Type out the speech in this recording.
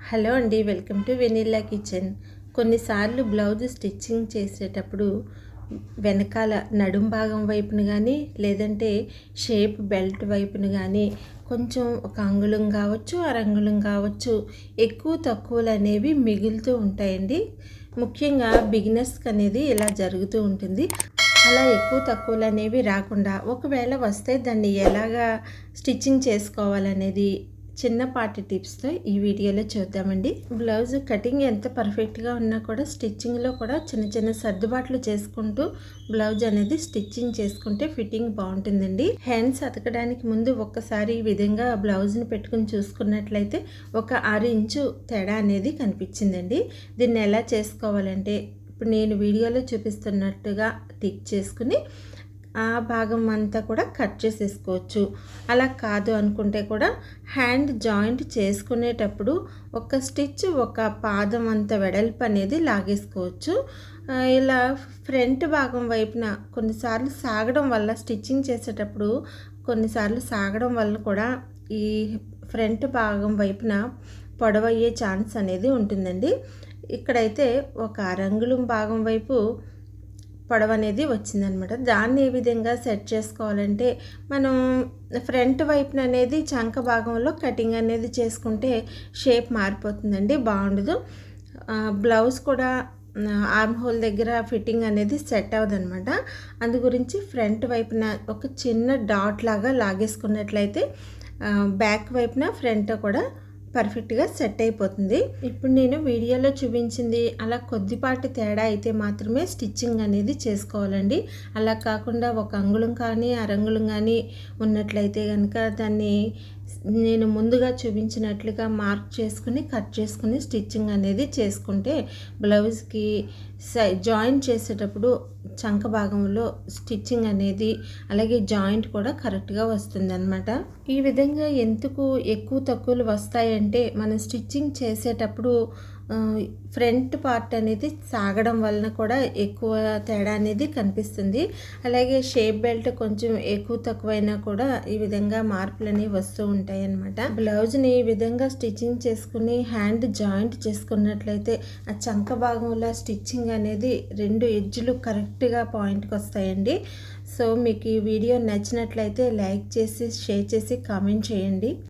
Hello అండి welcome to vanilla kitchen. కొన్నిసార్లు blouse stitching చేసేటప్పుడు వెనకాల నడుం భాగం వైపున కానీ లేదంటే షేప్ బెల్ట్ వైపున కానీ కొంచెం ఒక అంగుళం కావచ్చు అరంగుళం కావచ్చు ఎక్కువ తక్కువలు అనేవి మిగులుతూ ఉంటాయండి. ముఖ్యంగా బిగినర్స్కి అనేది ఇలా జరుగుతూ ఉంటుంది. అలా ఎక్కువ తక్కువలు అనేవి రాకుండా ఒకవేళ వస్తే దాన్ని ఎలాగా స్టిచ్చింగ్ చేసుకోవాలనేది చిన్నపాటి టిప్స్తో ఈ వీడియోలో చూద్దామండి. బ్లౌజ్ కటింగ్ ఎంత పర్ఫెక్ట్గా ఉన్నా కూడా స్టిచ్చింగ్లో కూడా చిన్న చిన్న సర్దుబాట్లు చేసుకుంటూ బ్లౌజ్ అనేది స్టిచ్చింగ్ చేసుకుంటే ఫిట్టింగ్ బాగుంటుందండి. హ్యాండ్స్ అతకడానికి ముందు ఒక్కసారి ఈ విధంగా బ్లౌజ్ని పెట్టుకుని చూసుకున్నట్లయితే ఒక ఆరు ఇంచు తేడా అనేది కనిపించిందండి. దీన్ని ఎలా చేసుకోవాలంటే ఇప్పుడు నేను వీడియోలో చూపిస్తున్నట్టుగా టిక్ చేసుకుని ఆ భాగం అంతా కూడా కట్ చేసేసుకోవచ్చు. అలా కాదు అనుకుంటే కూడా హ్యాండ్ జాయింట్ చేసుకునేటప్పుడు ఒక స్టిచ్ ఒక పాదం అంత వెడల్పు అనేది లాగేసుకోవచ్చు. ఇలా ఫ్రంట్ భాగం వైపున కొన్నిసార్లు సాగడం వల్ల స్టిచ్చింగ్ చేసేటప్పుడు కొన్నిసార్లు సాగడం వల్ల కూడా ఈ ఫ్రంట్ భాగం వైపున పొడవయ్యే ఛాన్స్ అనేది ఉంటుందండి. ఇక్కడైతే ఒక అరంగుళం భాగం వైపు పొడవు అనేది వచ్చిందనమాట. దాన్ని ఏ విధంగా సెట్ చేసుకోవాలంటే మనం ఫ్రంట్ వైపున అనేది చంక భాగంలో కటింగ్ అనేది చేసుకుంటే షేప్ మారిపోతుందండి బాగుండదు. బ్లౌజ్ కూడా ఆర్మ్ హోల్ దగ్గర ఫిట్టింగ్ అనేది సెట్ అవ్వదనమాట. అందు గురించి ఫ్రంట్ వైపున ఒక చిన్న డాట్ లాగా లాగేసుకున్నట్లయితే బ్యాక్ వైపున ఫ్రంట్ కూడా పర్ఫెక్ట్గా సెట్ అయిపోతుంది. ఇప్పుడు నేను వీడియోలో చూపించింది అలా కొద్దిపాటి తేడా అయితే మాత్రమే స్టిచ్చింగ్ అనేది చేసుకోవాలండి. అలా కాకుండా ఒక అంగుళం కానీ అరంగుళం కానీ ఉన్నట్లయితే కనుక దాన్ని నేను ముందుగా చూపించినట్లుగా మార్క్ చేసుకుని కట్ చేసుకుని స్టిచ్చింగ్ అనేది చేసుకుంటే బ్లౌజ్కి సై జాయింట్ చేసేటప్పుడు చంక భాగంలో స్టిచ్చింగ్ అనేది అలాగే జాయింట్ కూడా కరెక్ట్గా వస్తుంది అనమాట ఈ విధంగా ఎందుకు ఎక్కువ తక్కువలు వస్తాయంటే మనం స్టిచ్చింగ్ చేసేటప్పుడు ఫ్రంట్ పార్ట్ అనేది సాగడం వలన కూడా ఎక్కువ తేడా అనేది కనిపిస్తుంది. అలాగే షేప్ బెల్ట్ కొంచెం ఎక్కువ తక్కువైనా కూడా ఈ విధంగా మార్పులు అనేవి వస్తూ ఉంటాయి అన్నమాట. బ్లౌజ్ని ఈ విధంగా స్టిచ్చింగ్ చేసుకుని హ్యాండ్ జాయింట్ చేసుకున్నట్లయితే ఆ చంక భాగంలో స్టిచ్చింగ్ అనేది రెండు ఎడ్జ్లు కరెక్ట్గా పాయింట్కి వస్తాయండి. సో మీకు ఈ వీడియో నచ్చినట్లయితే లైక్ చేసి షేర్ చేసి కామెంట్ చేయండి.